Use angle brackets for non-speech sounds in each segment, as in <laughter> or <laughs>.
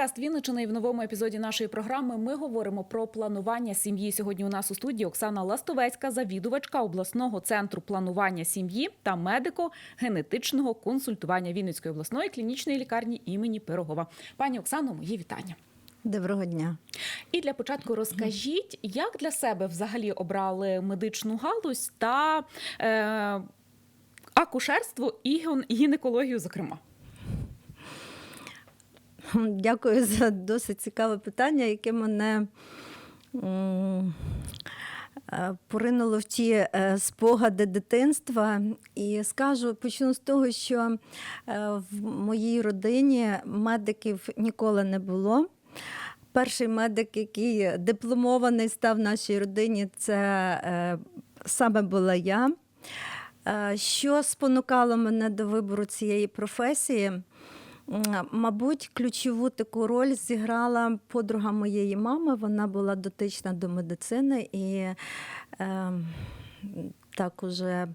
подкаст Вінничини. І в новому епізоді нашої програми ми говоримо про планування сім'ї. Сьогодні у нас у студії Оксана Ластовецька, завідувачка обласного центру планування сім'ї та медико-генетичного консультування Вінницької обласної клінічної лікарні імені Пирогова. Пані Оксано, мої вітання. Доброго дня. І для початку розкажіть, як для себе взагалі обрали медичну галузь та е, акушерство і гінекологію, зокрема. <laughs> Дякую за досить цікаве питання, яке мене е, поринуло в ті е, спогади дитинства. І скажу, почну з того, що е, в моїй родині медиків ніколи не було. Перший медик, який дипломований став в нашій родині, це саме була я. Що спонукало мене до вибору цієї професії? Мабуть, ключову таку роль зіграла подруга моєї мами. Вона була дотична до медицини і е, так уже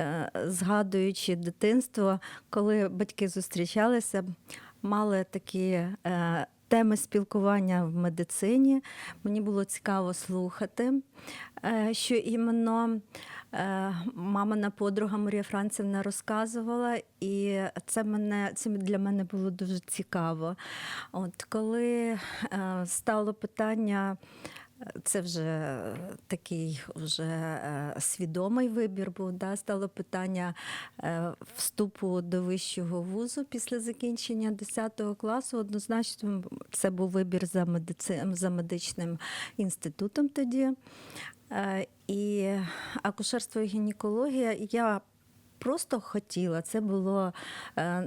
е, згадуючи дитинство, коли батьки зустрічалися, мали такі. Теми спілкування в медицині мені було цікаво слухати, е, що іменно е, мамина подруга Марія Францівна розказувала, і це мене це для мене було дуже цікаво. От коли е, стало питання. Це вже такий вже е, свідомий вибір був. Да? Стало питання е, вступу до вищого вузу після закінчення 10 класу. Однозначно, це був вибір за, медици... за медичним інститутом тоді. Е, І акушерство і гінекологія я просто хотіла. Це було е,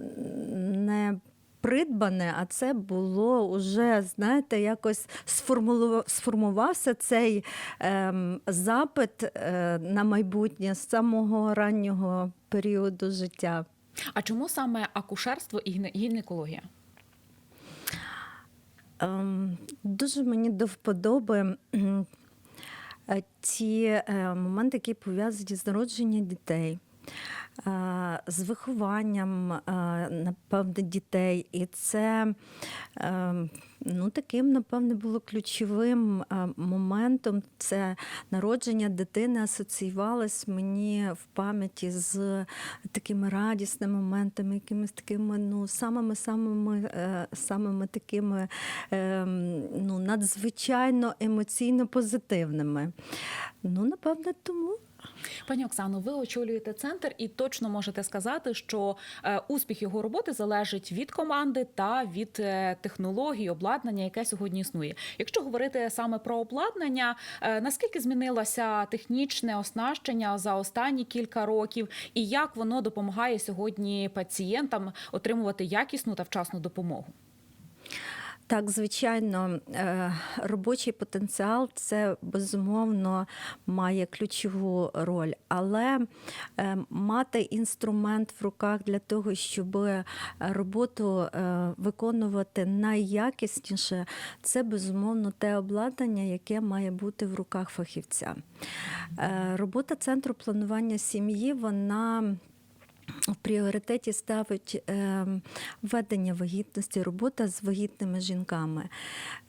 не придбане, а це було уже, знаєте, якось сформувався цей ем, запит е, на майбутнє з самого раннього періоду життя. А чому саме акушерство і гінекологія? Ем, дуже мені до вподоби е, ті е, моменти, які пов'язані з народженням дітей. З вихованням, напевне, дітей. І це е, ну, таким, напевне, було ключовим е, моментом. Це народження дитини асоціювалось мені в пам'яті з такими радісними моментами, якимись такими ну, самими самими, е, самими такими е, ну, надзвичайно емоційно позитивними. Ну, напевне, тому. Пані Оксано, ви очолюєте центр і точно можете сказати, що е, успіх його роботи залежить від команди та від е, технологій, обладнання, яке сьогодні існує. Якщо говорити саме про обладнання, е, наскільки змінилося технічне оснащення за останні кілька років, і як воно допомагає сьогодні пацієнтам отримувати якісну та вчасну допомогу? Так, звичайно, е, робочий потенціал це безумовно має ключову роль, але е, мати інструмент в руках для того, щоб роботу е, виконувати найякісніше, це безумовно те обладнання, яке має бути в руках фахівця. Робота центру планування сім'ї, вона в пріоритеті ставить е, введення вагітності, робота з вагітними жінками.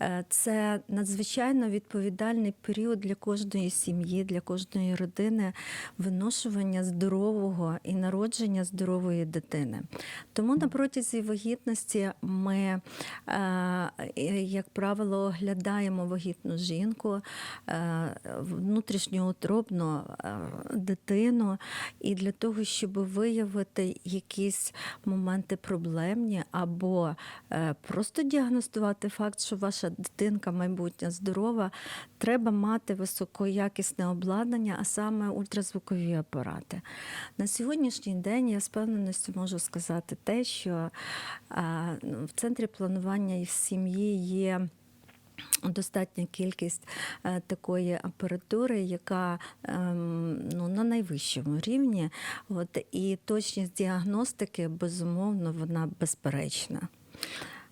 Е, Це надзвичайно відповідальний період для кожної сім'ї, для кожної родини виношування здорового і народження здорової дитини. Тому на протязі вагітності ми, е, як правило, оглядаємо вагітну жінку, е, внутрішньоутробну дитину, і для того, щоб виявити якісь моменти проблемні, або е, просто діагностувати факт, що ваша дитинка майбутня здорова, треба мати високоякісне обладнання, а саме ультразвукові апарати. На сьогоднішній день я з певненістю можу сказати те, що е, ну, в центрі планування сім'ї є. Достатня кількість е, такої апаратури, яка ем, ну, на найвищому рівні. От, і точність діагностики, безумовно, вона безперечна.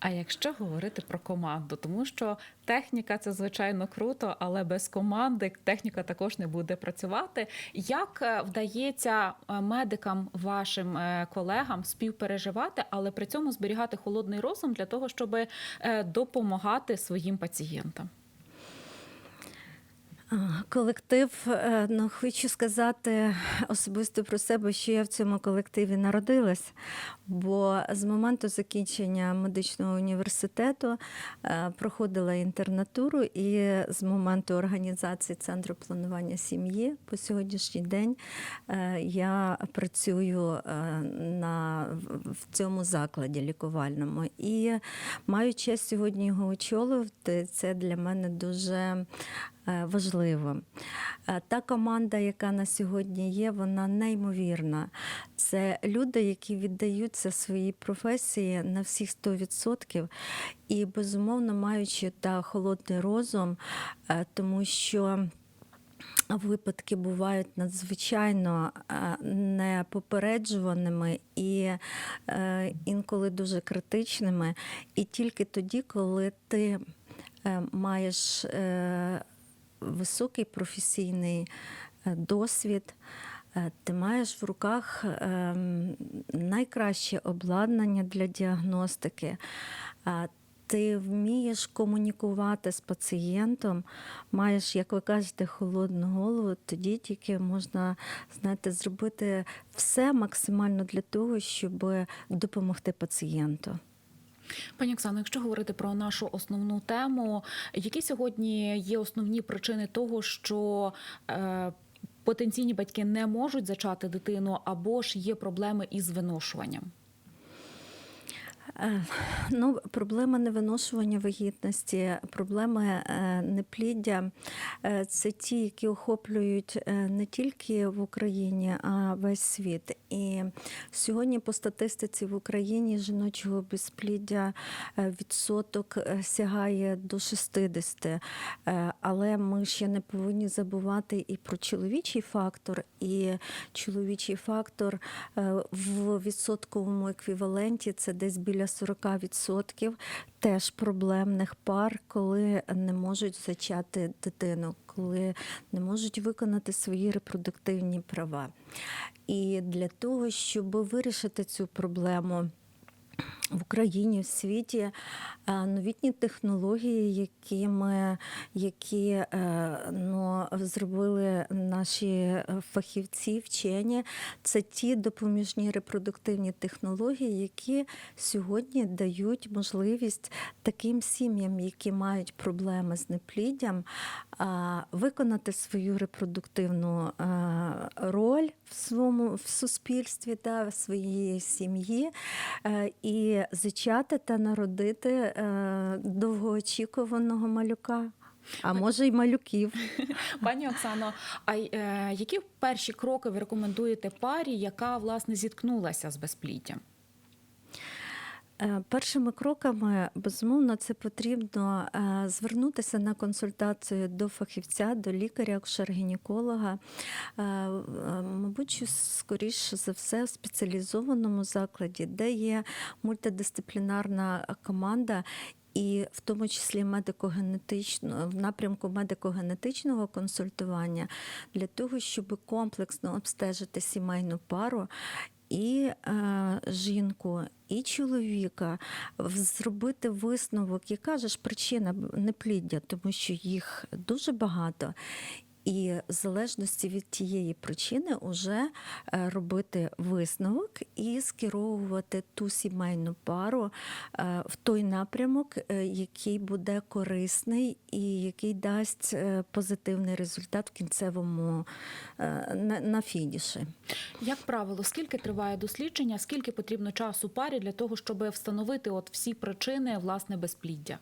А якщо говорити про команду, тому що техніка це звичайно круто, але без команди техніка також не буде працювати. Як е, вдається е, медикам, вашим е, колегам співпереживати, але при цьому зберігати холодний розум для того, щоб допомагати своїм пацієнтам? Колектив, е, ну хочу сказати особисто про себе, що я в цьому колективі народилась, бо з моменту закінчення медичного університету е, проходила інтернатуру, і з моменту організації центру планування сім'ї по сьогоднішній день е, я працюю на, в- цьому закладі лікувальному. І маю честь сьогодні його очолювати. Це для мене дуже е, важливо. Е, Та команда, яка на сьогодні є, вона неймовірна. Це люди, які віддаються своїй професії на всіх 100%. І, безумовно, маючи та холодний розум, е, тому що. Випадки бувають надзвичайно непопереджуваними і інколи дуже критичними. І тільки тоді, коли ти маєш високий професійний е, досвід, е, ти маєш в руках е, найкраще обладнання для діагностики. е, Ти вмієш комунікувати з пацієнтом, маєш, як ви кажете, холодну голову, тоді тільки можна знаєте, зробити все максимально для того, щоб допомогти пацієнту. Пані Оксано, якщо говорити про нашу основну тему, які сьогодні є основні причини того, що е, потенційні батьки не можуть зачати дитину, або ж є проблеми із виношуванням? Е, Ну, проблема невиношування вагітності, проблеми е, непліддя е, це ті, які охоплюють не тільки в Україні, а весь світ. І сьогодні по статистиці в Україні жіночого безпліддя відсоток сягає до 60. Е, Але ми ще не повинні забувати і про чоловічий фактор, і чоловічий фактор в відсотковому еквіваленті це десь біля 40% теж проблемних пар, коли не можуть зачати дитину, коли не можуть виконати свої репродуктивні права. І для того, щоб вирішити цю проблему. В Україні, в світі е, новітні технології, які ми які е, ну, зробили наші фахівці, вчені, це ті допоміжні репродуктивні технології, які сьогодні дають можливість таким сім'ям, які мають проблеми з непліддям, виконати свою репродуктивну роль в своєму в суспільстві та в своїй сім'ї. Е, і зачати та народити е, довгоочікуваного малюка. А може й малюків. <laughs> Пані Оксано, а е, які перші кроки ви рекомендуєте парі, яка власне зіткнулася з безпліддям? Е, Першими кроками, безумовно, це потрібно е, звернутися на консультацію до фахівця, до лікаря, акушер-гінеколога, е, мабуть, скоріше за все в спеціалізованому закладі, де є мультидисциплінарна команда. І в тому числі медико-генетично в напрямку медико-генетичного консультування для того, щоб комплексно обстежити сімейну пару і е, жінку, і чоловіка, зробити висновок, яка же ж причина непліддя, тому що їх дуже багато. І в залежності від тієї причини вже е, робити висновок і скеровувати ту сімейну пару е, в той напрямок, е, який буде корисний і який дасть позитивний результат в кінцевому на, на фініші. Як правило, скільки триває дослідження, скільки потрібно часу парі для того, щоб встановити от всі причини власне безпліддя?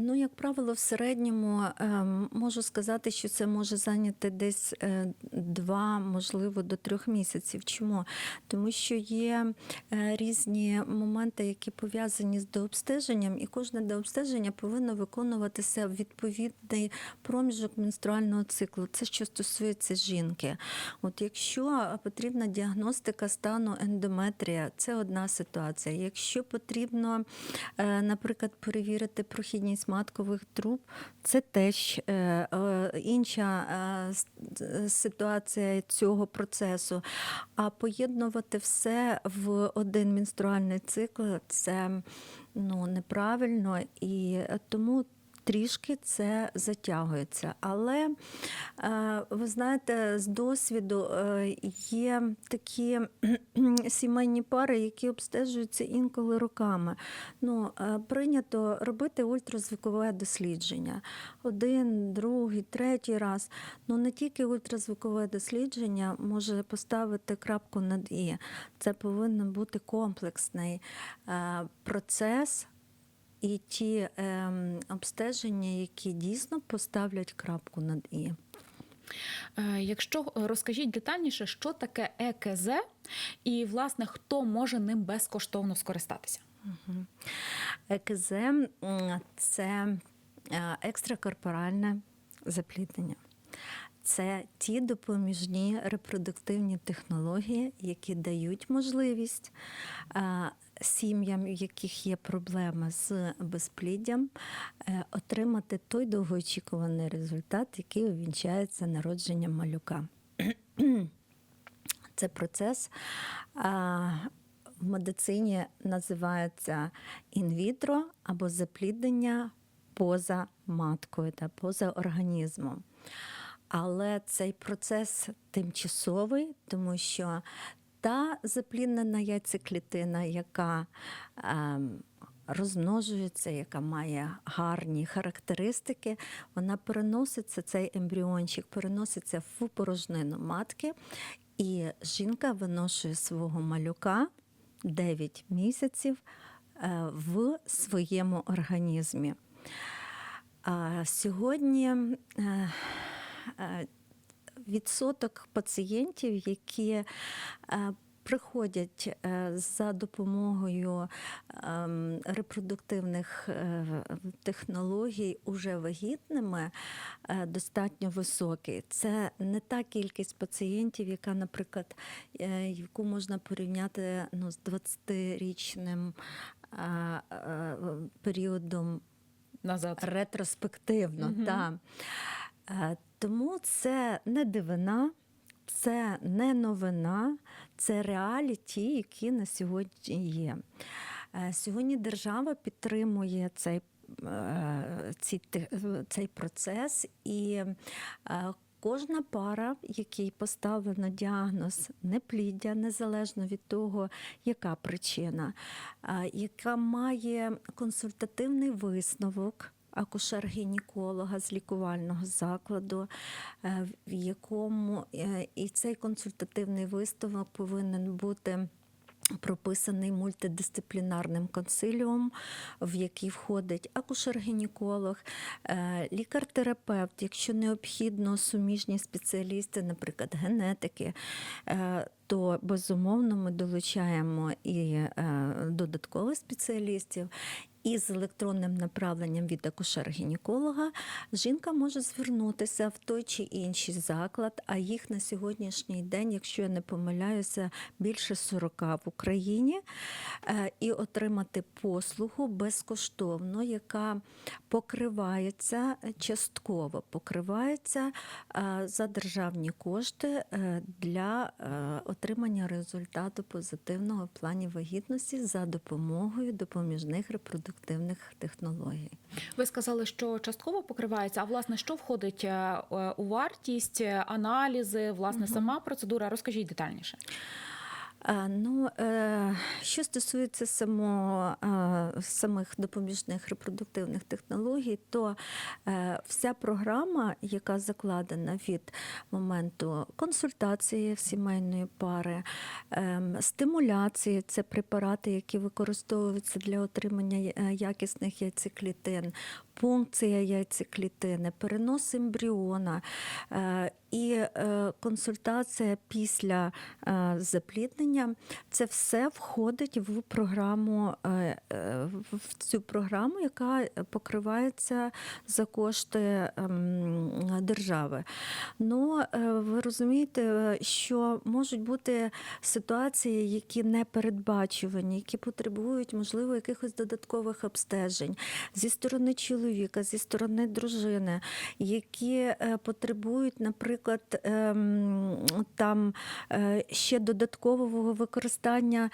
Ну, як правило, в середньому ем, можу сказати, що це може зайняти десь е, два, можливо, до трьох місяців. Чому? Тому що є е, різні моменти, які пов'язані з дообстеженням, і кожне дообстеження повинно виконуватися в відповідний проміжок менструального циклу. Це що стосується жінки. От якщо потрібна діагностика стану ендометрія, це одна ситуація. Якщо потрібно, е, наприклад, перевірити прохідність маткових труб, це теж е, е, інша е, ситуація цього процесу. А поєднувати все в один менструальний цикл це ну, неправильно і тому. Трішки це затягується. Але е, ви знаєте, з досвіду е, є такі <clears throat> сімейні пари, які обстежуються інколи роками. Ну, е, прийнято робити ультразвукове дослідження. Один, другий, третій раз. Ну не тільки ультразвукове дослідження може поставити крапку над і. Це повинен бути комплексний процес і ті ем, обстеження, які дійсно поставлять крапку над і. Е, Якщо е, розкажіть детальніше, що таке ЕКЗ, і власне хто може ним безкоштовно скористатися? ЕКЗ це е, екстракорпоральне запліднення. Це ті допоміжні репродуктивні технології, які дають можливість е, сім'ям, в яких є проблеми з безпліддям, е, отримати той довгоочікуваний результат, який увінчається народженням малюка. <clears throat> Це процес в медицині називається інвітро або запліднення поза маткою та поза організмом. Але цей процес тимчасовий, тому що та запліднена яйцеклітина, яка ем, розмножується, яка має гарні характеристики, вона переноситься, цей ембріончик переноситься в порожнину матки, і жінка виношує свого малюка 9 місяців е, в своєму організмі. Сьогодні е, е, відсоток пацієнтів, які е, приходять е, за допомогою ем, репродуктивних е, технологій уже вагітними, достатньо високий. Це не та кількість пацієнтів, яка, наприклад, яку можна порівняти ну, з 20-річним е, е, періодом Назад. ретроспективно. Мгм. Та. Тому це не дивина, це не новина, це реаліті, які на сьогодні є. Е, Сьогодні держава підтримує цей, е, те- цей процес і е, Кожна пара, якій поставлено діагноз непліддя, незалежно від того, яка причина, яка має консультативний висновок акушер-гінеколога з лікувального закладу, е, в якому е, і цей консультативний висновок повинен бути. Прописаний мультидисциплінарним консиліумом, в який входить акушер-гінеколог, е, лікар-терапевт, якщо необхідно суміжні спеціалісти, наприклад, генетики, то безумовно ми долучаємо і додаткових спеціалістів. І з електронним направленням від акушер-гінеколога жінка може звернутися в той чи інший заклад, а їх на сьогоднішній день, якщо я не помиляюся, більше 40 в Україні, е, і отримати послугу безкоштовно, яка покривається е, частково, покривається е, за державні кошти для отримання результату позитивного в плані вагітності за допомогою допоміжних репродуктивних технологій. Ви сказали, що частково покривається. А власне, що входить е, е, у вартість, аналізи, власне, сама процедура? Розкажіть детальніше. Ну, е, що стосується само, самих допоміжних репродуктивних технологій, то е, вся програма, яка закладена від моменту консультації сімейної пари, ем, стимуляції, це препарати, які використовуються для отримання е, якісних яйцеклітин, пункція яйцеклітини, перенос ембріона е, і е, консультація після е, запліднення. Це все входить в програму, в цю програму, яка покривається за кошти ем, держави. Ну, ви розумієте, що можуть бути ситуації, які не передбачувані, які потребують, можливо, якихось додаткових обстежень зі сторони чоловіка, зі сторони дружини, які е, потребують, наприклад, ем, там е, ще додаткового використання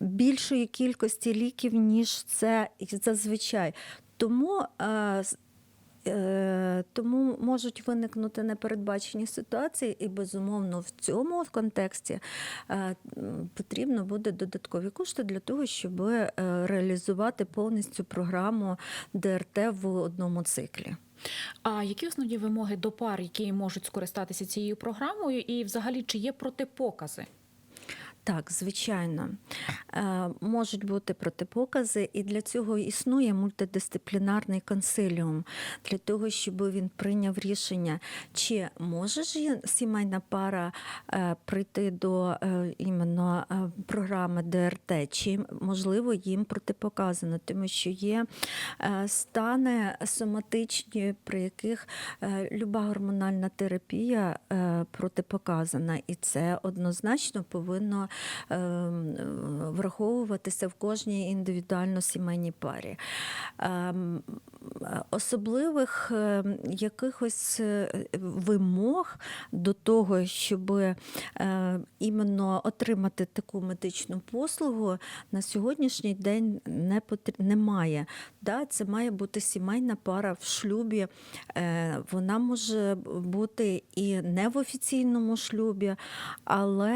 більшої кількості ліків, ніж це зазвичай. Тому Е, Тому можуть виникнути непередбачені ситуації, і безумовно в цьому контексті е, потрібно буде додаткові кошти для того, щоб е, реалізувати повністю програму ДРТ в одному циклі. А які основні вимоги до пар, які можуть скористатися цією програмою, і взагалі чи є протипокази? Так, звичайно, Е, можуть бути протипокази, і для цього існує мультидисциплінарний консиліум для того, щоб він прийняв рішення, чи може ж сімейна пара е, прийти до е, іменно програми ДРТ, чи можливо їм протипоказано, тому що є стани соматичні, при яких люба гормональна терапія протипоказана, і це однозначно повинно враховуватися в кожній індивідуально сімейній парі. Ем, Особливих ем, якихось е, вимог до того, щоб е, іменно отримати таку медичну послугу, на сьогоднішній день не потр- немає. Да, це має бути сімейна пара в шлюбі. Е, Вона може бути і не в офіційному шлюбі, але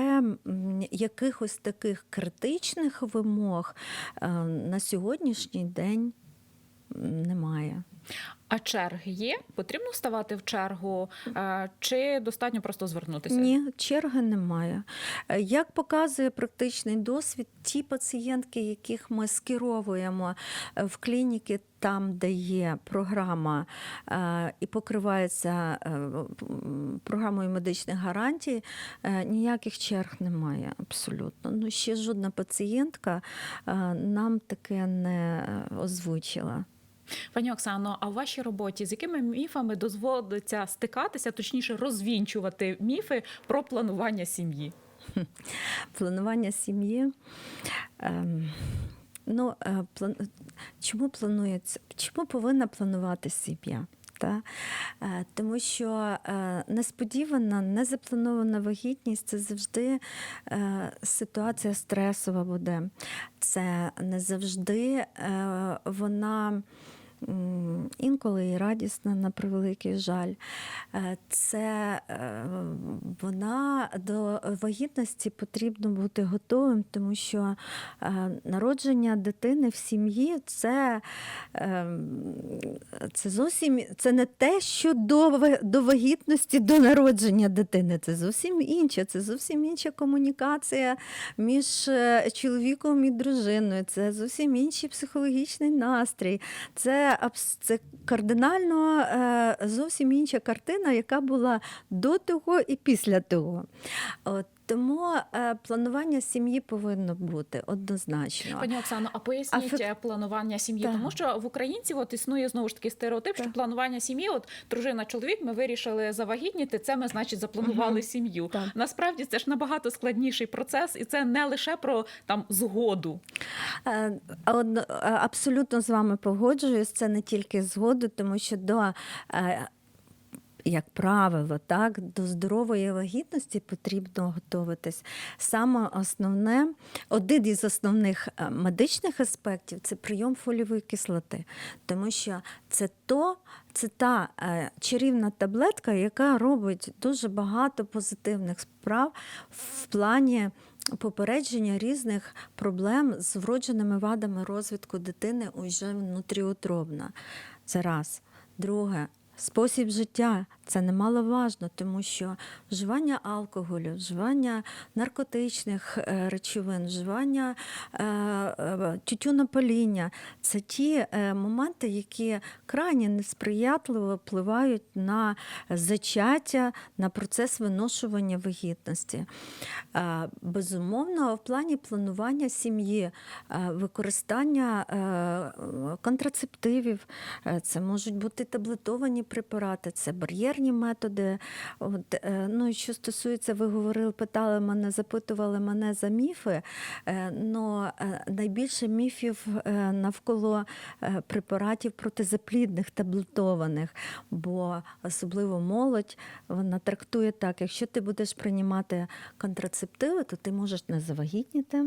м, якихось таких критичних вимог е, на сьогоднішній день немає. А черги є? Потрібно ставати в чергу, чи достатньо просто звернутися? Ні, черги немає. Е, Як показує практичний досвід, ті пацієнтки, яких ми скеровуємо е, в клініки, там, де є програма е, і покривається програмою медичних гарантій, ніяких черг немає абсолютно. Ну, ще жодна пацієнтка нам таке не озвучила. Пані Оксано, а в вашій роботі з якими міфами дозволиться стикатися, точніше розвінчувати міфи про планування сім'ї? <laughs> Планування сім'ї. Ем, ну, е, план... Чому планується? Чому повинна планувати сім'я? Та? Е, Тому що е, несподівана, незапланована вагітність це завжди ситуація стресова буде. Це не завжди вона. Інколи і радісна, на превеликий жаль. Е, Це е, вона до вагітності потрібно бути готовим, тому що е, народження дитини в сім'ї це, це зовсім це не те, що до, до вагітності, до народження дитини. Це зовсім інше. Це зовсім інша комунікація між чоловіком і дружиною. Це зовсім інший психологічний настрій. Це, це кардинально е, зовсім інша картина, яка була до того і після того. От, тому е, планування сім'ї повинно бути однозначно. Пані Оксано, а поясніть фек- е, планування сім'ї, Так. тому що в українців от існує знову ж таки стереотип, що планування сім'ї, от дружина, чоловік, ми вирішили завагітніти. Це ми, значить, запланували сім'ю. Так. Насправді це ж набагато складніший процес, і це не лише про там згоду. Е, одно- е, Абсолютно з вами погоджуюсь. Це не тільки згоду, тому що до. е, Як правило, так, до здорової вагітності потрібно готуватись. Саме основне, один із основних е, медичних аспектів це прийом фолієвої кислоти, тому що це то, це та е, чарівна таблетка, яка робить дуже багато позитивних справ в плані попередження різних проблем з вродженими вадами розвитку дитини уже внутріутробно. Це раз. Друге. Спосіб життя це немаловажно, тому що вживання алкоголю, вживання наркотичних е, речовин, вживання е, е, тютюнопаління це ті моменти, які крайне несприятливо впливають на зачаття, на процес виношування вагітності. Безумовно, в плані планування сім'ї, використання контрацептивів, це можуть бути таблетовані препарати, це бар'єрні методи. От, е, ну, що стосується, ви говорили, питали мене, запитували мене за міфи. Е, Но е, найбільше міфів навколо препаратів протизаплідних таблетованих, бо особливо молодь вона трактує так: якщо ти будеш приймати контрацептиви, то ти можеш не завагітніти,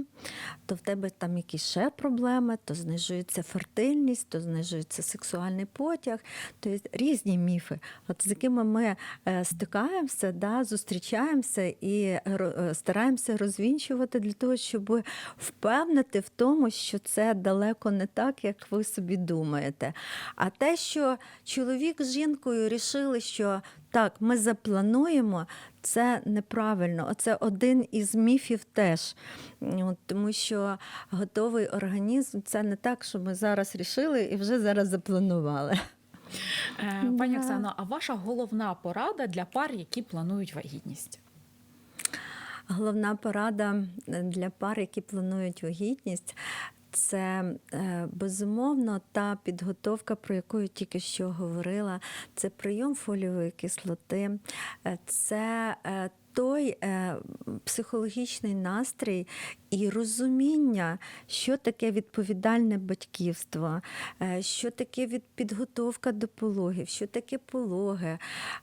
то в тебе там якісь ще проблеми, то знижується фертильність, то знижується сексуальний потяг, тобто різні міфи, от з якими ми е, стикаємося, да, зустрічаємося і е, стараємося розвінчувати для того, щоб впевнити в тому, що це далеко не так, як ви собі думаєте. А те, що чоловік з жінкою рішили, що так, ми заплануємо, це неправильно. Оце один із міфів теж. Тому що готовий організм це не так, що ми зараз рішили і вже зараз запланували. Е, Пані Оксано, а ваша головна порада для пар, які планують вагітність? Головна порада е, для пар, які планують вагітність, це е, безумовно та підготовка, про яку я тільки що говорила. Це прийом фолієвої кислоти, це той е, психологічний настрій і розуміння, що таке відповідальне батьківство, е, що таке підготовка до пологів, що таке пологи.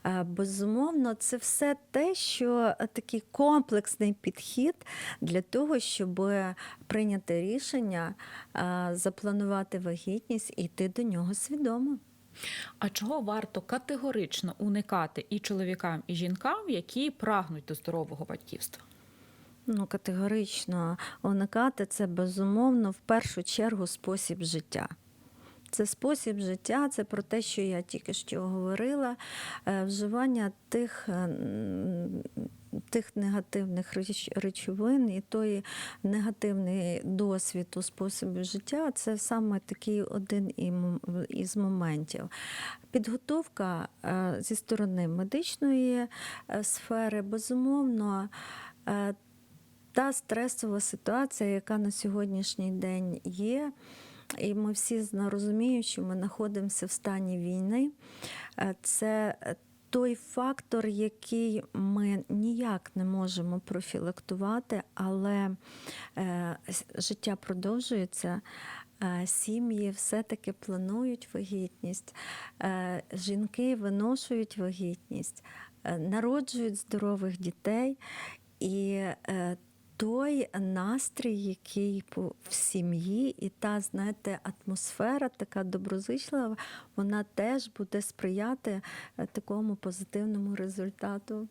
Е, Безумовно, це все те, що такий комплексний підхід для того, щоб прийняти рішення, запланувати вагітність і йти до нього свідомо. А чого варто категорично уникати і чоловікам, і жінкам, які прагнуть до здорового батьківства? Ну, категорично уникати це безумовно в першу чергу спосіб життя. Це спосіб життя, це про те, що я тільки що говорила, е, вживання тих, е, тих негативних реч- речовин і той негативний досвід у способі життя це саме такий один із моментів. Підготовка е, зі сторони медичної е, сфери, безумовно. е, та стресова ситуація, яка на сьогоднішній день є, і ми всі розуміємо, що ми знаходимося в стані війни. Це той фактор, який ми ніяк не можемо профілактувати, але е, життя продовжується. Е, Сім'ї все-таки планують вагітність, е, жінки виношують вагітність, е, народжують здорових дітей. І той настрій, який в сім'ї, і та, знаєте, атмосфера така доброзичлива, вона теж буде сприяти е, такому позитивному результату.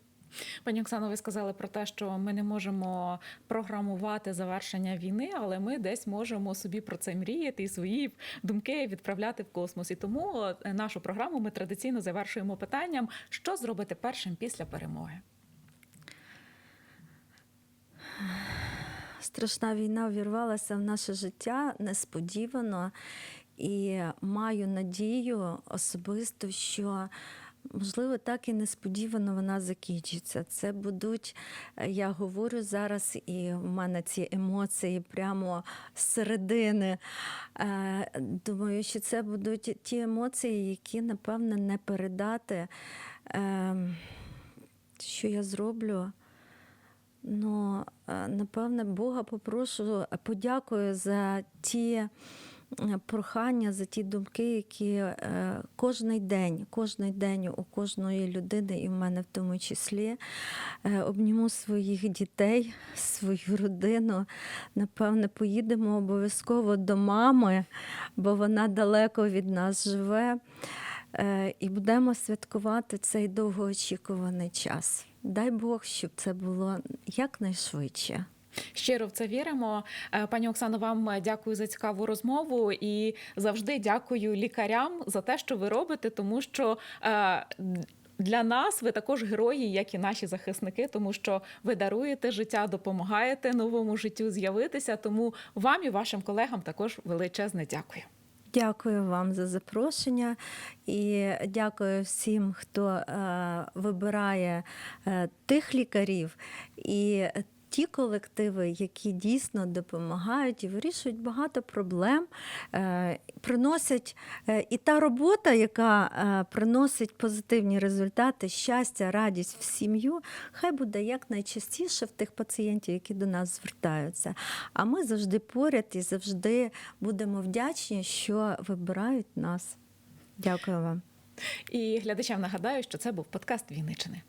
Пані Оксано, ви сказали про те, що ми не можемо програмувати завершення війни, але ми десь можемо собі про це мріяти і свої думки відправляти в космос. І тому е, нашу програму ми традиційно завершуємо питанням, що зробити першим після перемоги. Страшна війна увірвалася в наше життя несподівано, і маю надію особисто, що. Можливо, так і несподівано вона закінчиться. Це будуть, е, я говорю зараз, і в мене ці емоції прямо з середини. Е, Думаю, що це будуть ті емоції, які, напевне, не передати, Е, що я зроблю. Ну, напевне, Бога попрошу, е, подякую за ті е, прохання, за ті думки, які е, кожний день, кожний день у кожної людини, і в мене в тому числі, е, обніму своїх дітей, свою родину. Напевне, поїдемо обов'язково до мами, бо вона далеко від нас живе. Е, І будемо святкувати цей довгоочікуваний час. Дай Бог, щоб це було якнайшвидше. Щиро в це віримо. Е, Пані Оксано, вам дякую за цікаву розмову і завжди дякую лікарям за те, що ви робите, тому що. е, Для нас ви також герої, як і наші захисники, тому що ви даруєте життя, допомагаєте новому життю з'явитися. Тому вам і вашим колегам також величезне дякую. Дякую вам за запрошення. І дякую всім, хто е, вибирає е, тих лікарів. І ті колективи, які дійсно допомагають і вирішують багато проблем, е, приносять е, і та робота, яка е, приносить позитивні результати, щастя, радість в сім'ю, хай буде якнайчастіше в тих пацієнтів, які до нас звертаються. А ми завжди поряд і завжди будемо вдячні, що вибирають нас. Дякую вам. І глядачам нагадаю, що це був подкаст Вінничини.